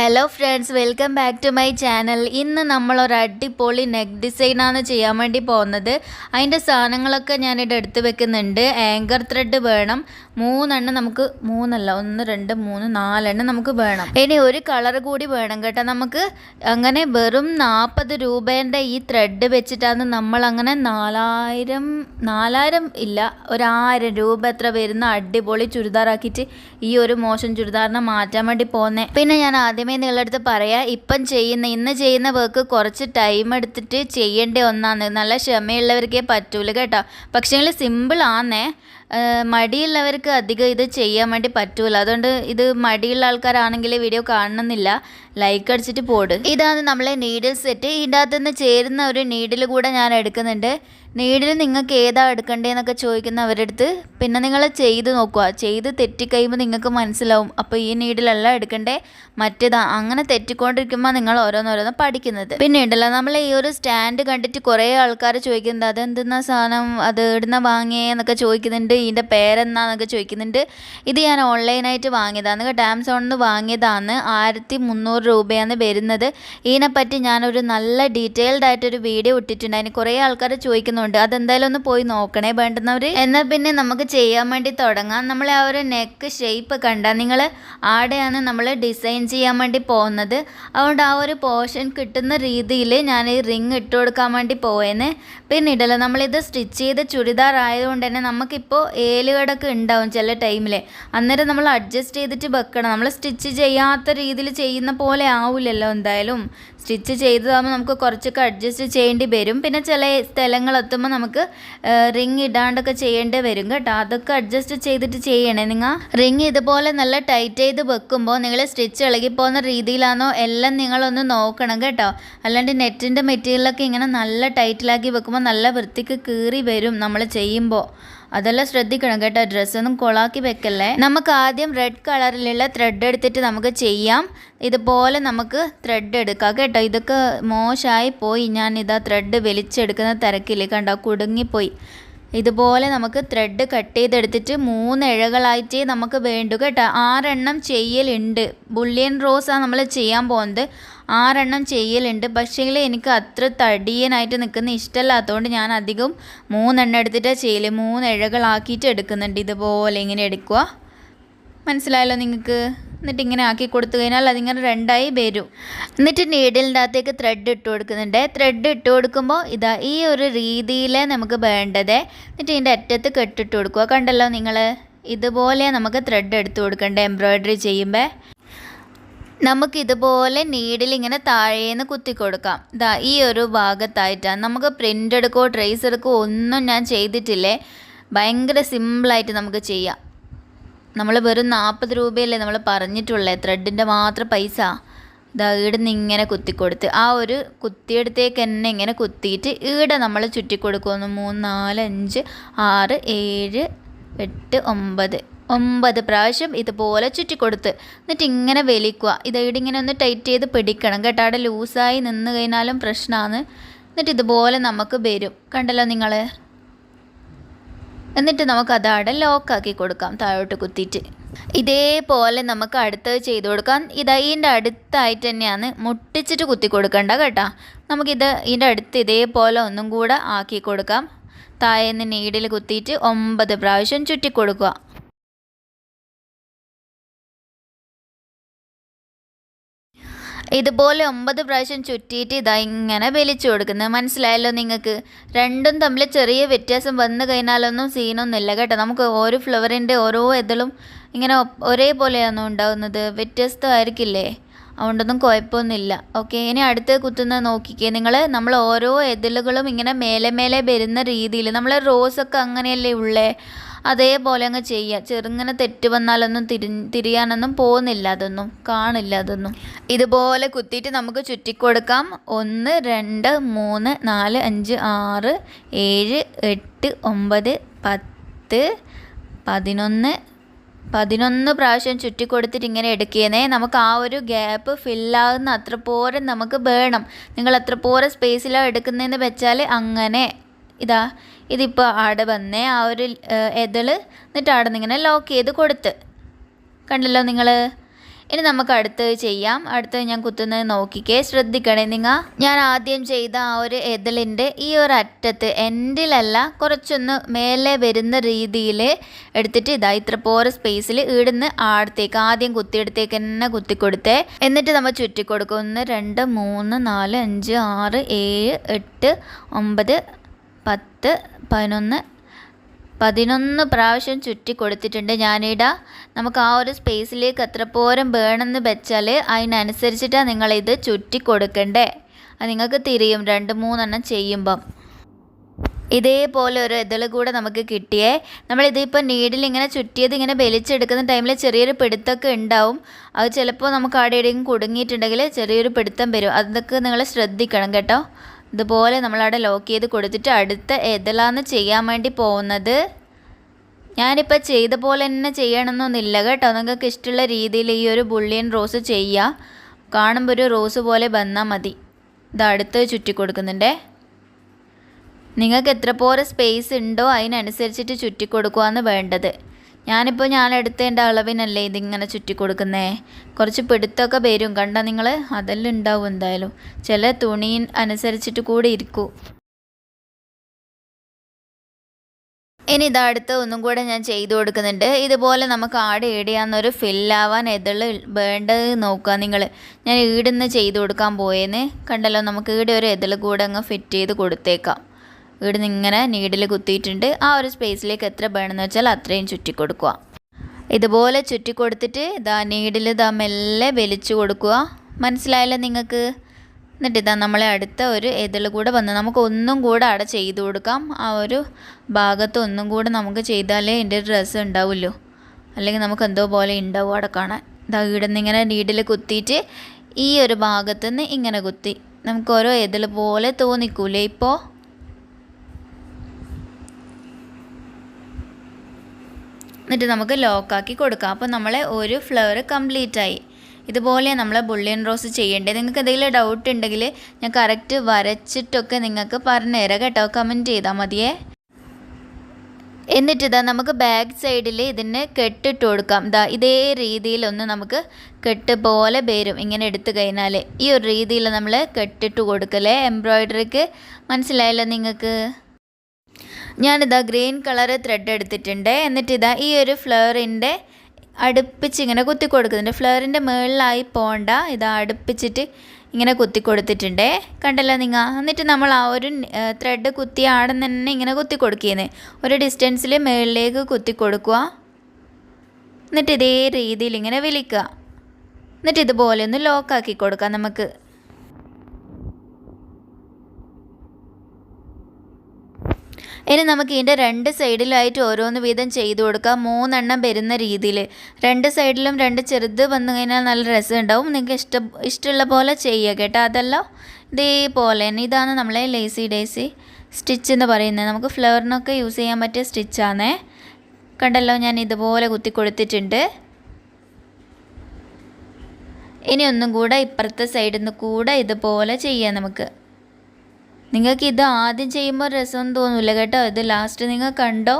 Hello friends welcome back to my channel ഇന്ന് നമ്മൾ ഒരു അടിപൊളി നെക്ക് ഡിസൈനാണ് ചെയ്യാൻ വേണ്ടി പോകുന്നത്. അതിന്റെ സാധനങ്ങളൊക്കെ ഞാനിവിടെ എടുത്ത് വെക്കുന്നുണ്ട്. ആങ്കർ ത്രെഡ് വേണം. മൂന്നെണ്ണം നമുക്ക് മൂന്നല്ല ഒന്ന് രണ്ട് മൂന്ന് നാലെണ്ണം നമുക്ക് വേണം. ഇനി ഒരു കളർ കൂടി വേണം കേട്ടോ. നമുക്ക് അങ്ങനെ വെറും നാൽപ്പത് രൂപേന്റെ ഈ ത്രെഡ് വെച്ചിട്ടാണ് നമ്മൾ അങ്ങനെ നാലായിരം നാലായിരം ഇല്ല ഒരായിരം രൂപ എത്ര വരുന്ന അടിപൊളി ചുരിദാറാക്കിയിട്ട് ഈ ഒരു മോശം ചുരിദാറിനെ മാറ്റാൻ വേണ്ടി പോകുന്നത് പിന്നെ ഞാൻ ആദ്യമേ നിങ്ങളടുത്ത് പറയാം ഇപ്പം ചെയ്യുന്ന ഇന്ന് ചെയ്യുന്ന വർക്ക് കുറച്ച് ടൈം എടുത്തിട്ട് ചെയ്യേണ്ട ഒന്നാണ് നല്ല ക്ഷമയുള്ളവർക്കേ പറ്റൂല കേട്ടോ. പക്ഷേ സിമ്പിൾ ആന്നേ. മടിയുള്ളവർക്ക് അധികം ഇത് ചെയ്യാൻ വേണ്ടി പറ്റൂല. അതുകൊണ്ട് ഇത് മടിയുള്ള ആൾക്കാരാണെങ്കിൽ വീഡിയോ കാണണമെന്നില്ല ലൈക്ക് അടിച്ചിട്ട് പോട്. ഇതാണ് നമ്മളെ നീഡിൽ സെറ്റ് ഇതിന്റെ അകത്തുനിന്ന് ചേരുന്ന ഒരു നീഡിൽ കൂടെ ഞാൻ എടുക്കുന്നുണ്ട്. നീഡിൽ നിങ്ങൾക്ക് ഏതാ എടുക്കണ്ടേന്നൊക്കെ ചോദിക്കുന്നവരുടെ അടുത്ത് പിന്നെ നിങ്ങൾ ചെയ്ത് നോക്കുക ചെയ്ത് തെറ്റിക്കഴിയുമ്പോൾ നിങ്ങൾക്ക് മനസ്സിലാവും. അപ്പോൾ ഈ നീഡിലല്ല എടുക്കണ്ടേ? മറ്റേതാ. അങ്ങനെ തെറ്റിക്കൊണ്ടിരിക്കുമ്പോൾ നിങ്ങൾ ഓരോന്നോരോന്ന് പഠിക്കുന്നത്. പിന്നെ ഉണ്ടല്ലോ നമ്മൾ ഈ ഒരു സ്റ്റാൻഡ് കണ്ടിട്ട് കുറേ ആൾക്കാർ ചോദിക്കുന്നത് അതെന്തെന്നാ സാധനം? അത് ഇടുന്ന വാങ്ങിയെന്നൊക്കെ ചോദിക്കുന്നുണ്ട്. ഇതിന്റെ പേരെന്നാന്നൊക്കെ ചോദിക്കുന്നുണ്ട്. ഇത് ഞാൻ ഓൺലൈനായിട്ട് വാങ്ങിയതാണ് കേട്ടോ. ആമസോണിൽ നിന്ന് വാങ്ങിയതാണ് ആയിരത്തി മുന്നൂറ് രൂപയാണ് വരുന്നത്. ഇതിനെപ്പറ്റി ഞാനൊരു നല്ല ഡീറ്റെയിൽഡ് ആയിട്ടൊരു വീഡിയോ ഇട്ടിട്ടുണ്ട്. അതിന് കുറേ ആൾക്കാർ ചോദിക്കുന്നുണ്ട് അതെന്തായാലും ഒന്ന് പോയി നോക്കണേ. വേണ്ടുന്നവർ എന്നാൽ പിന്നെ നമുക്ക് ചെയ്യാൻ വേണ്ടി തുടങ്ങാം. നമ്മൾ ആ ഒരു നെക്ക് ഷേപ്പ് കണ്ടാൽ നിങ്ങൾ ആടെയാണ് നമ്മൾ ഡിസൈൻ ചെയ്യാൻ വേണ്ടി പോകുന്നത്. അതുകൊണ്ട് ആ ഒരു പോർഷൻ കിട്ടുന്ന രീതിയിൽ ഞാൻ ഈ റിങ് ഇട്ട് കൊടുക്കാൻ വേണ്ടി പോയേന്ന് പിന്നെ ഇടല നമ്മളിത് സ്റ്റിച്ച് ചെയ്ത ചുരിദാർ ആയതുകൊണ്ട് തന്നെ നമുക്കിപ്പോൾ ഏലുകടൊക്കെ ഉണ്ടാവും ചില ടൈമിൽ അന്നേരം നമ്മൾ അഡ്ജസ്റ്റ് ചെയ്തിട്ട് വെക്കണം. നമ്മൾ സ്റ്റിച്ച് ചെയ്യാത്ത രീതിയിൽ ചെയ്യുന്ന പോലെ ആവില്ലല്ലോ എന്തായാലും. സ്റ്റിച്ച് ചെയ്തതാകുമ്പോൾ നമുക്ക് കുറച്ചൊക്കെ അഡ്ജസ്റ്റ് ചെയ്യേണ്ടി വരും. പിന്നെ ചില സ്ഥലങ്ങളെത്തുമ്പോൾ നമുക്ക് റിങ് ഇടാണ്ടൊക്കെ ചെയ്യേണ്ടി വരും കേട്ടോ. അതൊക്കെ അഡ്ജസ്റ്റ് ചെയ്തിട്ട് ചെയ്യണേ നിങ്ങൾ റിങ് ഇതുപോലെ നല്ല ടൈറ്റ് ചെയ്ത് വെക്കുമ്പോൾ നിങ്ങൾ സ്റ്റിച്ച് ഇളകി പോകുന്ന രീതിയിലാണോ എല്ലാം നിങ്ങളൊന്ന് നോക്കണം കേട്ടോ. അല്ലാണ്ട് നെറ്റിന്റെ മെറ്റീരിയലൊക്കെ ഇങ്ങനെ നല്ല ടൈറ്റിലാക്കി വെക്കുമ്പോൾ നല്ല വൃത്തിക്ക് കീറി വരും നമ്മൾ ചെയ്യുമ്പോൾ അതെല്ലാം ശ്രദ്ധിക്കണം കേട്ടോ. ഡ്രസ്സൊന്നും കൊളാക്കി വെക്കല്ലേ. നമുക്ക് ആദ്യം റെഡ് കളറിലുള്ള ത്രെഡ് എടുത്തിട്ട് നമുക്ക് ചെയ്യാം. ഇതുപോലെ നമുക്ക് ത്രെഡ് എടുക്കാം കേട്ടോ. ഇതൊക്കെ മോശമായി പോയി. ഞാൻ ഇതാ ത്രെഡ് വലിച്ചെടുക്കുന്ന തിരക്കിൽ കണ്ടോ? കുടുങ്ങിപ്പോയി. ഇതുപോലെ നമുക്ക് ത്രെഡ് കട്ട് ചെയ്തെടുത്തിട്ട് മൂന്ന് ഇഴകളായിട്ടേ നമുക്ക് വേണ്ടു കേട്ടോ. ആറെണ്ണം ചെയ്യലുണ്ട്. ബുള്ളിയൻ റോസാണ് നമ്മൾ ചെയ്യാൻ പോകുന്നത്. ആറെണ്ണം ചെയ്യലുണ്ട്. പക്ഷേ എനിക്ക് അത്ര തടിയനായിട്ട് നിൽക്കുന്ന ഇഷ്ടമല്ലാത്തതുകൊണ്ട് ഞാൻ അധികം മൂന്നെണ്ണം എടുത്തിട്ടാണ് ചെയ്യൽ മൂന്ന് ഇഴകളാക്കിയിട്ട് എടുക്കുന്നുണ്ട്. ഇതുപോലെ ഇങ്ങനെ എടുക്കുക മനസ്സിലായല്ലോ നിങ്ങൾക്ക് എന്നിട്ട് ഇങ്ങനെ ആക്കി കൊടുത്തു കഴിഞ്ഞാൽ അതിങ്ങനെ രണ്ടായി വരും. എന്നിട്ട് നീഡിലിന്റെ അകത്തേക്ക് ത്രെഡ് ഇട്ട് കൊടുക്കുന്നുണ്ട്. ത്രെഡ് ഇട്ട് കൊടുക്കുമ്പോൾ ഇതാ ഈ ഒരു രീതിയിൽ നമുക്ക് വേണ്ടത്. എന്നിട്ട് ഇതിന്റെ അറ്റത്ത് കെട്ടിട്ട് കൊടുക്കുക കണ്ടല്ലോ നിങ്ങൾ ഇതുപോലെ നമുക്ക് ത്രെഡ് എടുത്ത് കൊടുക്കണ്ടേ? എംബ്രോയ്ഡറി ചെയ്യുമ്പോൾ നമുക്ക് ഇതുപോലെ നീഡിൽ ഇങ്ങനെ താഴേന്ന് കുത്തി കൊടുക്കാം ദാ ഈ ഒരു ഭാഗത്തായിട്ടാണ് നമുക്ക് പ്രിന്റ് എടുക്കോ ട്രേസ് എടുക്കോ ഒന്നും ഞാൻ ചെയ്തിട്ടില്ലേ? ഭയങ്കര സിമ്പിളായിട്ട് നമുക്ക് ചെയ്യാം. നമ്മൾ വെറും നാൽപ്പത് രൂപയല്ലേ നമ്മൾ പറഞ്ഞിട്ടുള്ളേ? ത്രെഡിന്റെ മാത്രം പൈസ. ഇതാ ഈടുന്ന് ഇങ്ങനെ കുത്തിക്കൊടുത്ത്. ആ ഒരു കുത്തിയെടുത്തേക്ക് തന്നെ ഇങ്ങനെ കുത്തിയിട്ട് ഈടെ നമ്മൾ ചുറ്റിക്കൊടുക്കുമെന്ന് മൂന്ന് നാല് അഞ്ച് ആറ് ഏഴ് എട്ട് ഒമ്പത്. ഒമ്പത് പ്രാവശ്യം ഇതുപോലെ ചുറ്റിക്കൊടുത്ത്. എന്നിട്ട് ഇങ്ങനെ വലിക്കുക. ഇതായിട്ട് ഇങ്ങനെ ഒന്ന് ടൈറ്റ് ചെയ്ത് പിടിക്കണം കേട്ടോ. അവിടെ ലൂസായി നിന്ന് കഴിഞ്ഞാലും പ്രശ്നമാണ് എന്നിട്ട് ഇതുപോലെ നമുക്ക് വരും. കണ്ടല്ലോ നിങ്ങൾ എന്നിട്ട് നമുക്ക് അതവിടെ ലോക്കാക്കി കൊടുക്കാം താഴോട്ട് കുത്തിയിട്ട്. ഇതേപോലെ നമുക്ക് അടുത്തത് ചെയ്ത് കൊടുക്കാം. ഇത് ഇതിന്റെ അടുത്തായിട്ട് തന്നെയാണ് മുട്ടിച്ചിട്ട് കുത്തി കൊടുക്കണ്ട കേട്ടോ. നമുക്കിത് ഇതിന്റെ അടുത്ത് ഇതേപോലെ ഒന്നും കൂടെ ആക്കി കൊടുക്കാം. താഴേന്ന് നീഡിൽ കുത്തിയിട്ട് ഒമ്പത് പ്രാവശ്യം ചുറ്റി കൊടുക്കുക ഇതുപോലെ ഒമ്പത് പ്രാവശ്യം ചുറ്റിയിട്ട് ഇതാ ഇങ്ങനെ വലിച്ചു കൊടുക്കുന്നത് മനസ്സിലായല്ലോ നിങ്ങൾക്ക്? രണ്ടും തമ്മിൽ ചെറിയ വ്യത്യാസം വന്നു കഴിഞ്ഞാലൊന്നും സീനൊന്നുമില്ല കേട്ടോ. നമുക്ക് ഓരോ ഫ്ലവറിന്റെ ഓരോ ഇതളും ഇങ്ങനെ ഒരേപോലെയാണോ ഉണ്ടാകുന്നത് വ്യത്യസ്തമായിരിക്കില്ലേ അതുകൊണ്ടൊന്നും കുഴപ്പമൊന്നുമില്ല. ഓക്കെ ഇനി അടുത്ത് കുത്തുന്ന നോക്കിക്കേ. നിങ്ങൾ നമ്മൾ ഓരോ എതിലുകളും ഇങ്ങനെ മേലെ മേലെ വരുന്ന രീതിയിൽ നമ്മളെ റോസൊക്കെ അങ്ങനെയല്ലേ ഉള്ളേ? അതേപോലെ അങ്ങ് ചെയ്യുക ചെറുങ്ങനെ തെറ്റ് വന്നാലൊന്നും തിരി തിരിയാനൊന്നും പോകുന്നില്ല അതൊന്നും. കാണില്ല അതൊന്നും. ഇതുപോലെ കുത്തിയിട്ട് നമുക്ക് ചുറ്റിക്കൊടുക്കാം. ഒന്ന് രണ്ട് മൂന്ന് നാല് അഞ്ച് ആറ് ഏഴ് എട്ട് ഒമ്പത് പത്ത് പതിനൊന്ന്. പതിനൊന്ന് പ്രാവശ്യം ചുറ്റിക്കൊടുത്തിട്ട് ഇങ്ങനെ എടുക്കുന്നേ. നമുക്ക് ആ ഒരു ഗ്യാപ്പ് ഫില്ലാകുന്ന അത്ര പോരെ നമുക്ക് വേണം. നിങ്ങൾ അത്ര പോരെ സ്പേസിലാണ് എടുക്കുന്നതെന്ന് വെച്ചാൽ അങ്ങനെ. ഇതാ ഇതിപ്പോൾ ആടെ വന്നേ ആ ഒരു എതൾ എന്നിട്ട് ആടെ നിന്ന് ഇങ്ങനെ ലോക്ക് ചെയ്ത് കൊടുത്ത്. കണ്ടല്ലോ നിങ്ങൾ ഇനി നമുക്ക് അടുത്ത് ചെയ്യാം. അടുത്ത് ഞാൻ കുത്തുന്നത് നോക്കിക്കേ. ശ്രദ്ധിക്കണേ നിങ്ങൾ ഞാൻ ആദ്യം ചെയ്ത ആ ഒരു എതിലിന്റെ ഈ ഒരു അറ്റത്ത് എൻഡിലല്ല കുറച്ചൊന്ന് മേലെ വരുന്ന രീതിയിൽ എടുത്തിട്ട് ഇതാ ഇത്ര പോര സ്പേസിൽ ഇടുന്ന് ആടത്തേക്ക് ആദ്യം കുത്തിയെടുത്തേക്ക് തന്നെ കുത്തിക്കൊടുത്തേ എന്നിട്ട് നമ്മൾ ചുറ്റിക്കൊടുക്കും. ഒന്ന് രണ്ട് മൂന്ന് നാല് അഞ്ച് ആറ് ഏഴ് എട്ട് ഒമ്പത് പത്ത് പതിനൊന്ന് പതിനൊന്ന് പ്രാവശ്യം ചുറ്റി കൊടുത്തിട്ടുണ്ട്. ഞാനിടാ നമുക്ക് ആ ഒരു സ്പേസിലേക്ക് എത്ര പോരം വേണമെന്ന് വെച്ചാൽ അതിനനുസരിച്ചിട്ടാണ് നിങ്ങളിത് ചുറ്റി കൊടുക്കണ്ടേ. അത് നിങ്ങൾക്ക് തിരിയും രണ്ട് മൂന്നെണ്ണം ചെയ്യുമ്പം. ഇതേപോലെ ഒരു ഇതൾ കൂടെ നമുക്ക് കിട്ടിയേ. നമ്മളിതിപ്പോൾ നീഡിൽ ഇങ്ങനെ ചുറ്റിയത് ഇങ്ങനെ വലിച്ചെടുക്കുന്ന ടൈമിൽ ചെറിയൊരു പിടുത്തമൊക്കെ ഉണ്ടാവും. അത് ചിലപ്പോൾ നമുക്ക് അവിടെ എവിടെയെങ്കിലും കുടുങ്ങിയിട്ടുണ്ടെങ്കിൽ ചെറിയൊരു പിടുത്തം വരും. അതൊക്കെ നിങ്ങൾ ശ്രദ്ധിക്കണം കേട്ടോ. ഇതുപോലെ നമ്മളവിടെ ലോക്ക് ചെയ്ത് കൊടുത്തിട്ട് അടുത്ത എതളാന്ന് ചെയ്യാൻ വേണ്ടി പോകുന്നത്? ഞാനിപ്പോൾ ചെയ്ത പോലെ തന്നെ ചെയ്യണമെന്നൊന്നുമില്ല കേട്ടോ. നിങ്ങൾക്ക് ഇഷ്ടമുള്ള രീതിയിൽ ഈ ഒരു ബുള്ളിയൻ റോസ് ചെയ്യുക കാണുമ്പോൾ ഒരു റോസ് പോലെ വന്നാൽ മതി. ഇത് അടുത്ത് ചുറ്റി കൊടുക്കുന്നുണ്ടേ. നിങ്ങൾക്ക് എത്ര പോലെ സ്പേസ് ഉണ്ടോ അതിനനുസരിച്ചിട്ട് ചുറ്റി കൊടുക്കുകയെന്ന് വേണ്ടത്. ഞാനിപ്പോൾ ഞാൻ എടുത്തതിന്റെ അളവിനല്ലേ ഇതിങ്ങനെ ചുറ്റി കൊടുക്കുന്നേ കുറച്ച് പിടുത്തമൊക്കെ വരും. കണ്ട നിങ്ങൾ അതെല്ലാം ഉണ്ടാവും എന്തായാലും. ചില തുണി അനുസരിച്ചിട്ട് കൂടി ഇരിക്കൂ. ഇനി ഇതടുത്ത് ഒന്നും കൂടെ ഞാൻ ചെയ്തു കൊടുക്കുന്നുണ്ട്. ഇതുപോലെ നമുക്ക് ആട് ഈടിയാന്നൊരു ഫില്ലാവാൻ എതിൾ വേണ്ടത് നോക്കുക നിങ്ങൾ ഞാൻ ഈടുന്ന് ചെയ്തു കൊടുക്കാൻ പോയേന്ന് കണ്ടല്ലോ നമുക്ക് ഈടെ ഒരു എതിൾ കൂടെ അങ്ങ് ഫിറ്റ് ചെയ്ത് കൊടുത്തേക്കാം. ഇവിടുന്ന് ഇങ്ങനെ നീഡിൽ കുത്തിയിട്ടുണ്ട്. ആ ഒരു സ്പേസിലേക്ക് എത്ര വേണമെന്ന് വെച്ചാൽ അത്രയും ചുറ്റി കൊടുക്കുക. ഇതുപോലെ ചുറ്റി കൊടുത്തിട്ട് ഇതാ നീഡിൽ ഇതാ മെല്ലെ വലിച്ചു കൊടുക്കുക. മനസ്സിലായല്ലോ നിങ്ങൾക്ക്? എന്നിട്ട് ഇതാ നമ്മളെ അടുത്ത ഒരു എതിൽ കൂടെ വന്ന് നമുക്ക് ഒന്നും കൂടെ അവിടെ ചെയ്തു കൊടുക്കാം. ആ ഒരു ഭാഗത്ത് ഒന്നും കൂടെ നമുക്ക് ചെയ്താലേ എന്റെ ഡ്രസ്സ് ഉണ്ടാവുമല്ലോ അല്ലെങ്കിൽ നമുക്ക് എന്തോ പോലെ ഉണ്ടാവും അവിടെ കാണാൻ. ഇതാ ഇവിടെ നിന്ന് ഇങ്ങനെ നീഡിൽ കുത്തിയിട്ട് ഈ ഒരു ഭാഗത്തുനിന്ന് ഇങ്ങനെ കുത്തി. നമുക്ക് ഓരോ എതിൾ പോലെ തോന്നിക്കൂലേ ഇപ്പോൾ? എന്നിട്ട് നമുക്ക് ലോക്കാക്കി കൊടുക്കാം. അപ്പോൾ നമ്മളെ ഒരു ഫ്ലവർ കംപ്ലീറ്റ് ആയി. ഇതുപോലെ നമ്മൾ ബുള്ളിയൻ റോസ് ചെയ്യേണ്ടത് നിങ്ങൾക്ക് എന്തെങ്കിലും ഡൗട്ട് ഉണ്ടെങ്കിൽ ഞാൻ കറക്റ്റ് വരച്ചിട്ടൊക്കെ നിങ്ങൾക്ക് പറഞ്ഞുതരാം കേട്ടോ. കമന്റ് ചെയ്താൽ മതിയേ. എന്നിട്ട് ഇതാ നമുക്ക് ബാക്ക് സൈഡിൽ ഇതിന് കെട്ടിട്ട് കൊടുക്കാം. ഇതാ ഇതേ രീതിയിലൊന്ന് നമുക്ക് കെട്ട് പോലെ വരും. ഇങ്ങനെ എടുത്തു കഴിഞ്ഞാൽ ഈ ഒരു രീതിയിൽ നമ്മൾ കെട്ടിട്ട് കൊടുക്കലേ എംബ്രോയ്ഡറിക്ക് മനസ്സിലായല്ലോ നിങ്ങൾക്ക്? ഞാനിതാ ഗ്രീൻ കളർ ത്രെഡ് എടുത്തിട്ടുണ്ട്. എന്നിട്ട് ഇതാ ഈ ഒരു ഫ്ലവറിന്റെ അടുപ്പിച്ച് ഇങ്ങനെ കുത്തി കൊടുക്കുന്നുണ്ട്. ഫ്ലവറിന്റെ മുകളിലായി പോണ്ട. ഇതാ അടുപ്പിച്ചിട്ട് ഇങ്ങനെ കുത്തി കൊടുത്തിട്ടുണ്ട്. കണ്ടല്ലോ നിങ്ങൾ എന്നിട്ട് നമ്മൾ ആ ഒരു ത്രെഡ് കുത്തി ആടെ തന്നെ ഇങ്ങനെ കുത്തി കൊടുക്കുന്നത് ഒരു ഡിസ്റ്റൻസിൽ മുകളിലേക്ക് കുത്തി കൊടുക്കുക. എന്നിട്ട് ഇതേ രീതിയിൽ ഇങ്ങനെ വിളിക്കുക. എന്നിട്ട് ഇതുപോലെ ഒന്ന് ലോക്കാക്കി കൊടുക്കാം നമുക്ക്. ഇനി നമുക്ക് ഇതിന്റെ രണ്ട് സൈഡിലായിട്ട് ഓരോന്ന് വീതം ചെയ്തു കൊടുക്കാം. മൂന്നെണ്ണം വരുന്ന രീതിയിൽ രണ്ട് സൈഡിലും രണ്ട് ചെറുത് വന്നു കഴിഞ്ഞാൽ നല്ല രസമുണ്ടാവും. നിങ്ങൾക്ക് ഇഷ്ടം ഇഷ്ടമുള്ള പോലെ ചെയ്യുക കേട്ടോ. അതല്ല ഇതേപോലെ തന്നെ ഇതാണ് നമ്മളെ ലേസി ഡേസി സ്റ്റിച്ച് എന്ന് പറയുന്നത്. നമുക്ക് ഫ്ലവറിനൊക്കെ യൂസ് ചെയ്യാൻ പറ്റിയ സ്റ്റിച്ചാണേ കണ്ടല്ലോ ഞാൻ ഇതുപോലെ കുത്തി കൊടുത്തിട്ടുണ്ട്. ഇനി ഒന്നും കൂടെ ഇപ്പുറത്തെ സൈഡിൽ നിന്ന് കൂടെ ഇതുപോലെ ചെയ്യാം നമുക്ക്. നിങ്ങൾക്ക് ഇത് ആദ്യം ചെയ്യുമ്പോൾ രസം തോന്നില്ല കേട്ടോ. ഇത് ലാസ്റ്റ് നിങ്ങൾ കണ്ടോ?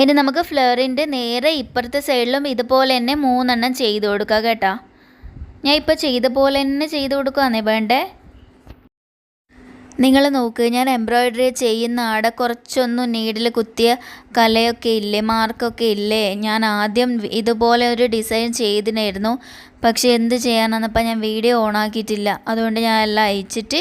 ഇനി നമുക്ക് ഫ്ലവറിന്റെ നേരെ ഇപ്പുറത്തെ സൈഡിലും ഇതുപോലെ തന്നെ മൂന്നെണ്ണം ചെയ്ത് കൊടുക്കുക കേട്ടോ. ഞാൻ ഇപ്പോൾ ചെയ്ത പോലെ തന്നെ ചെയ്ത് കൊടുക്കുകയാണേ വേണ്ടേ? നിങ്ങൾ നോക്ക് ഞാൻ എംബ്രോയ്ഡറി ചെയ്യുന്ന ആടെ കുറച്ചൊന്നും നീഡിൽ കുത്തിയ കലയൊക്കെ ഇല്ലേ മാർക്കൊക്കെ ഇല്ലേ? ഞാൻ ആദ്യം ഇതുപോലെ ഒരു ഡിസൈൻ ചെയ്തിനായിരുന്നു. പക്ഷേ എന്ത് ചെയ്യാനാണെന്നപ്പോൾ ഞാൻ വീഡിയോ ഓണാക്കിയിട്ടില്ല. അതുകൊണ്ട് ഞാൻ എല്ലാം അയച്ചിട്ട്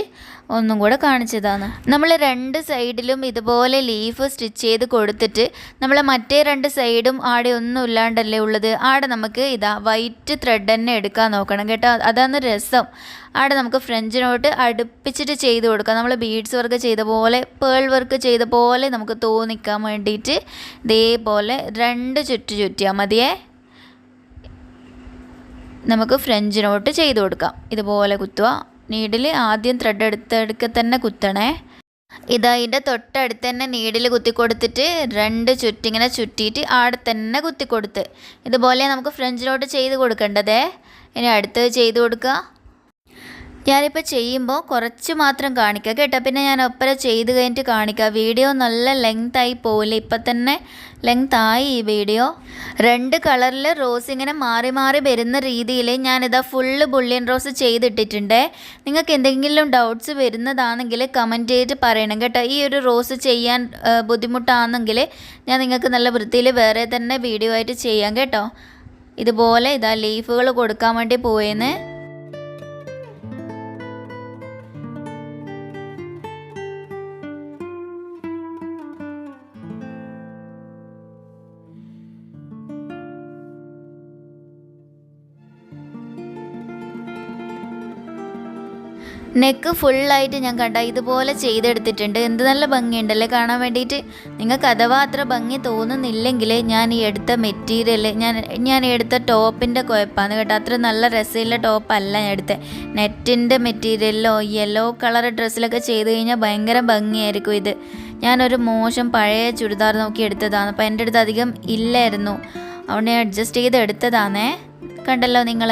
ഒന്നും കൂടെ കാണിച്ചതാണ് നമ്മൾ രണ്ട് സൈഡിലും ഇതുപോലെ ലീഫ് സ്റ്റിച്ച് ചെയ്ത് കൊടുത്തിട്ട് നമ്മൾ മറ്റേ രണ്ട് സൈഡും ആടെ ഒന്നും ഇല്ലാണ്ടല്ലേ ഉള്ളത്. ആടെ നമുക്ക് ഇതാ വൈറ്റ് ത്രെഡ് തന്നെ എടുക്കാൻ നോക്കണം കേട്ടോ. അതാണ് രസം. ആടെ നമുക്ക് ഫ്രഞ്ച് നോട്ട് അടുപ്പിച്ചിട്ട് ചെയ്ത് കൊടുക്കാം. നമ്മൾ ബീഡ്സ് വർക്ക് ചെയ്ത പോലെ പേൾ വർക്ക് ചെയ്ത പോലെ നമുക്ക് തോന്നിക്കാൻ വേണ്ടിയിട്ട് ഇതേപോലെ രണ്ട് ചുറ്റു ചുറ്റിയാൽ മതിയേ. നമുക്ക് ഫ്രഞ്ച് നോട്ട് ചെയ്ത് കൊടുക്കാം. ഇതുപോലെ കുത്തുക. നീഡിൽ ആദ്യം ത്രെഡ് എടുത്തെടുക്ക തന്നെ കുത്തണേ. ഇതാ ഇതിന്റെ തൊട്ടടുത്ത് തന്നെ നീഡിൽ കുത്തി കൊടുത്തിട്ട് രണ്ട് ചുറ്റിങ്ങനെ ചുറ്റിയിട്ട് ആടെ തന്നെ കുത്തി കൊടുത്ത്. ഇതുപോലെ നമുക്ക് ഫ്രഞ്ച് നോട്ട് ചെയ്ത് കൊടുക്കേണ്ടതേ. ഇനി അടുത്തത് ചെയ്ത് കൊടുക്കുക. ഞാനിപ്പോൾ ചെയ്യുമ്പോൾ കുറച്ച് മാത്രം കാണിക്കുക കേട്ടോ. പിന്നെ ഞാൻ ഒപ്പര ചെയ്ത് കഴിഞ്ഞിട്ട് കാണിക്കുക വീഡിയോ നല്ല ലെങ്ത് ആയി പോവില്ല ഇപ്പം തന്നെ ലെങ്ത് ആയി ഈ വീഡിയോ. രണ്ട് കളറിൽ റോസ് ഇങ്ങനെ മാറി മാറി വരുന്ന രീതിയിൽ ഞാനിതാ ഫുള്ള് ബുള്ളിയൻ റോസ് ചെയ്തിട്ടിട്ടുണ്ട്. നിങ്ങൾക്ക് എന്തെങ്കിലും ഡൗട്ട്സ് വരുന്നതാണെങ്കിൽ കമന്റ് ചെയ്തിട്ട് പറയണം കേട്ടോ. ഈ ഒരു റോസ് ചെയ്യാൻ ബുദ്ധിമുട്ടാണെങ്കിൽ ഞാൻ നിങ്ങൾക്ക് നല്ല വൃത്തിയിൽ വേറെ തന്നെ വീഡിയോ ആയിട്ട് ചെയ്യാം കേട്ടോ. ഇതുപോലെ ഇതാ ലീഫുകൾ കൊടുക്കാൻ വേണ്ടി പോയേന്ന്. നെക്ക് ഫുള്ളായിട്ട് ഞാൻ കണ്ട ഇതുപോലെ ചെയ്തെടുത്തിട്ടുണ്ട്. എന്ത് നല്ല ഭംഗിയുണ്ടല്ലേ കാണാൻ വേണ്ടിയിട്ട്. നിങ്ങൾക്ക് അഥവാ അത്ര ഭംഗി തോന്നുന്നില്ലെങ്കിൽ ഞാൻ ഈ എടുത്ത മെറ്റീരിയൽ ഞാൻ ഞാൻ എടുത്ത ടോപ്പിന്റെ കുഴപ്പമാണ് കേട്ടോ. അത്ര നല്ല രസമുള്ള ടോപ്പല്ല ഞാൻ എടുത്തത് നെറ്റിന്റെ മെറ്റീരിയലിലോ യെല്ലോ കളർ ഡ്രസ്സിലൊക്കെ ചെയ്ത് കഴിഞ്ഞാൽ ഭയങ്കര ഭംഗിയായിരിക്കും ഇത്. ഞാനൊരു മോശം പഴയ ചുരിദാർ നോക്കി എടുത്തതാണ്. അപ്പോൾ എന്റെ അടുത്ത് അധികം ഇല്ലായിരുന്നു. അതുകൊണ്ട് ഞാൻ അഡ്ജസ്റ്റ് ചെയ്ത് എടുത്തതാണേ കണ്ടല്ലോ നിങ്ങൾ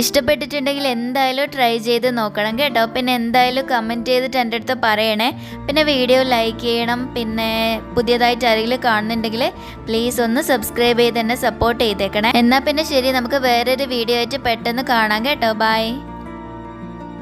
ഇഷ്ടപ്പെട്ടിട്ടുണ്ടെങ്കിൽ എന്തായാലും ട്രൈ ചെയ്ത് നോക്കണം കേട്ടോ. പിന്നെ എന്തായാലും കമന്റ് ചെയ്തിട്ട് എന്റെ അടുത്ത് പറയണേ. പിന്നെ വീഡിയോ ലൈക്ക് ചെയ്യണം. പിന്നെ പുതിയതായിട്ട് ആരെങ്കിലും കാണുന്നുണ്ടെങ്കിൽ പ്ലീസ് ഒന്ന് സബ്സ്ക്രൈബ് ചെയ്ത് എന്നെ സപ്പോർട്ട് ചെയ്തേക്കണേ. എന്നാൽ പിന്നെ ശരി നമുക്ക് വേറൊരു വീഡിയോ ആയിട്ട് പെട്ടെന്ന് കാണാം കേട്ടോ. ബൈ